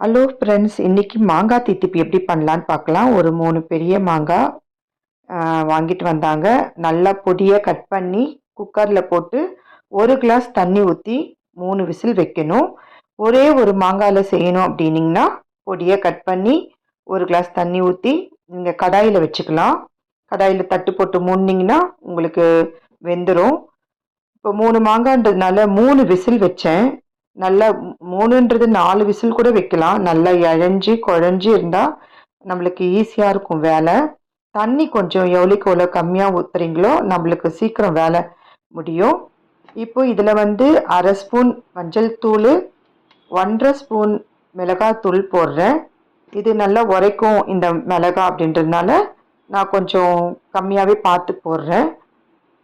Hello friends இன்றைக்கி மாங்காய் தித்திப்பு எப்படி பண்ணலான்னு பார்க்கலாம். ஒரு மூணு பெரிய மாங்காய் வாங்கிட்டு வந்தாங்க. நல்லா பொடியை கட் பண்ணி குக்கரில் போட்டு ஒரு கிளாஸ் தண்ணி ஊற்றி மூணு விசில் வைக்கணும். ஒரே ஒரு மாங்காயில் செய்யணும் அப்படின்னிங்கன்னா பொடியை கட் பண்ணி ஒரு கிளாஸ் தண்ணி ஊற்றி நீங்கள் கடாயில் வச்சுக்கலாம். கடாயில் தட்டு போட்டு மூடினீங்கன்னா உங்களுக்கு வெந்துடும் இப்போ மூணு மாங்கான்றதுனால மூணு விசில் வச்சேன். நல்லா மூணுன்றது நாலு விசில் கூட வைக்கலாம். நல்லா இழஞ்சி குழஞ்சி இருந்தால் நம்மளுக்கு ஈஸியாக இருக்கும் வேலை. தண்ணி கொஞ்சம் எவ்வளோக்கு எவ்வளோ கம்மியாக ஊற்றுறீங்களோ நம்மளுக்கு சீக்கிரம் வேலை முடியும். இப்போ இதில் வந்து அரை ஸ்பூன் மஞ்சள் தூள் ஒன்றரை ஸ்பூன் மிளகாத்தூள் போடுறேன். இது நல்லா உரைக்கும் இந்த மிளகா அப்படின்றதுனால நான் கொஞ்சம் கம்மியாகவே பார்த்து போடுறேன்.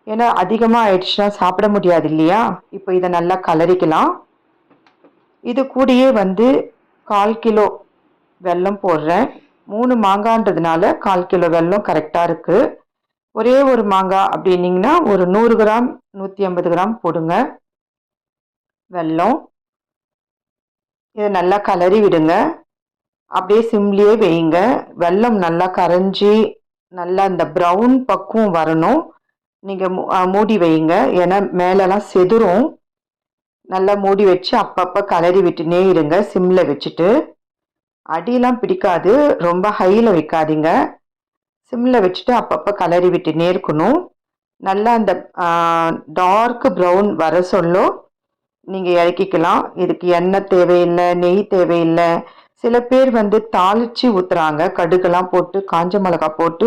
ஏன்னா அதிகமாக ஆயிடுச்சுன்னா சாப்பிட முடியாது இல்லையா? இப்போ இதை நல்லா கலரிக்கலாம். இது கூடயே வந்து கால் கிலோ வெல்லம் போடுறேன். மூணு மாங்கான்றதுனால கால் கிலோ வெல்லம் கரெக்டாக இருக்குது ஒரே ஒரு மாங்காய் அப்படின்னீங்கன்னா ஒரு நூறு கிராம் நூற்றி ஐம்பது கிராம் போடுங்க. வெல்லம். இதை நல்லா கலரி விடுங்க. அப்படியே சிம்லியே வையுங்க. வெல்லம் நல்லா கரைஞ்சி நல்லா இந்த ப்ரௌன் பக்குவம் வரணும். நீங்கள் மூடி வையுங்க. ஏன்னா மேலெலாம் செதுரும் நல்லா மூடி வச்சு அப்பப்போ கலரி விட்டுனே இருங்க. சிம்மில் வச்சுட்டு. அடியெலாம் பிடிக்காது. ரொம்ப ஹையில் வைக்காதீங்க. சிம்மில் வச்சுட்டு அப்பப்போ கலரி விட்டுனே இருக்கணும். நல்லா அந்த டார்க் ப்ரௌன் வர சொல்லோ நீங்கள் இறக்கிக்கலாம். இதுக்கு எண்ணெய் தேவையில்லை நெய் தேவையில்லை. சில பேர் வந்து தாளித்து ஊற்றுறாங்க கடுகெல்லாம் போட்டு காஞ்ச மிளகா போட்டு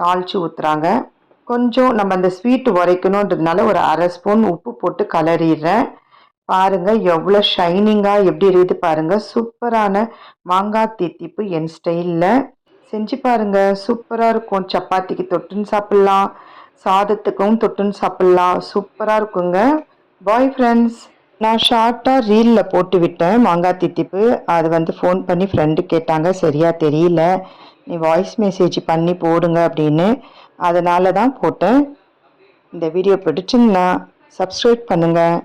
தாளித்து ஊற்றுறாங்க கொஞ்சம் நம்ம அந்த ஸ்வீட் உரைக்கணுன்றதுனால ஒரு அரை ஸ்பூன் உப்பு போட்டு கலரிடுறேன். பாருங்க எவ்வளோ ஷைனிங்காக எப்படி இருக்குது பாருங்க. சூப்பரான மாங்காய் தித்திப்பு என் ஸ்டைலில் செஞ்சு பாருங்க சூப்பராக இருக்கும். சப்பாத்திக்கு தொட்டுன்னு சாப்பிட்லாம். சாதத்துக்கும் தொட்டுன்னு சாப்பிட்லாம். சூப்பராக இருக்குங்க. பாய் ஃப்ரெண்ட்ஸ் நான் ஷார்ட்டாக ரீலில் போட்டு விட்டேன் மாங்காய் தித்திப்பு. அது வந்து ஃபோன் பண்ணி ஃப்ரெண்டு கேட்டாங்க. சரியாக தெரியல. நீ வாய்ஸ் மெசேஜ் பண்ணி போடுங்க அப்படின்னு. அதனால தான் போட்டேன். இந்த வீடியோ பிடிச்சிங்கன்னா சப்ஸ்கிரைப் பண்ணுங்கள்